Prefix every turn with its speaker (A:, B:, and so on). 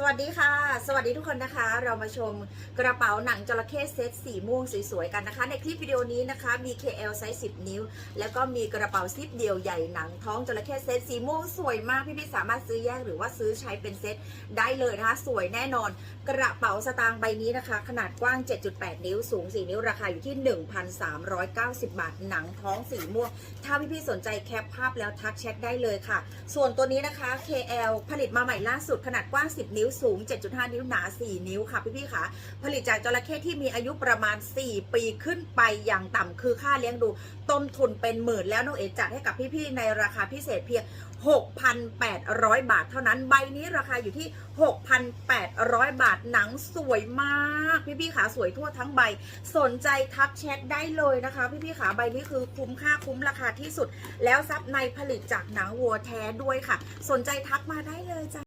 A: สวัสดีค่ะ สวัสดีทุกคนนะคะ เรามาชมกระเป๋าหนังจระเข้เซตสีม่วงสวยๆกันนะคะ ในคลิปวิดีโอนี้นะคะมี KL ไซส์10 นิ้ว แล้วก็มีกระเป๋าซิปเดี่ยวใหญ่หนังท้องจระเข้เซตสีม่วงสวยมาก พี่ๆสามารถซื้อแยกหรือว่าซื้อใช้เป็นเซตได้เลยนะคะ สวยแน่นอน กระเป๋าสตางค์ใบนี้นะคะ ขนาดกว้าง 7.8 นิ้วสูง 4 นิ้วราคาอยู่ที่ 1,390 บาทหนังท้องสีม่วง ถ้าพี่ๆสนใจแคปภาพแล้วทักแชทได้เลยค่ะ ส่วนตัวนี้นะคะ KL ผลิตมาใหม่ล่าสุดขนาดกว้าง 10 นิ้วสูง 7.5 นิ้วหนา 4 นิ้วค่ะพี่ๆค่ะ ผลิตจากจระเข้ที่มีอายุประมาณ 4 ปีขึ้นไปอย่างต่ำคือค่าเลี้ยงดูต้นทุนเป็นหมื่นแล้วน้องเอ๋จัดให้กับพี่ๆในราคาพิเศษเพียง 6,800 บาทเท่านั้นใบนี้ราคาอยู่ที่ 6,800 บาทหนังสวยมากพี่ๆขาสวยทั่วทั้งใบ สนใจทักแชทได้เลยนะคะ พี่ๆขาใบนี้คือคุ้มค่าคุ้มราคาที่สุด แล้วซับในผลิตจากหนังวัวแท้ด้วยค่ะ สนใจทักมาได้เลยจ้ะ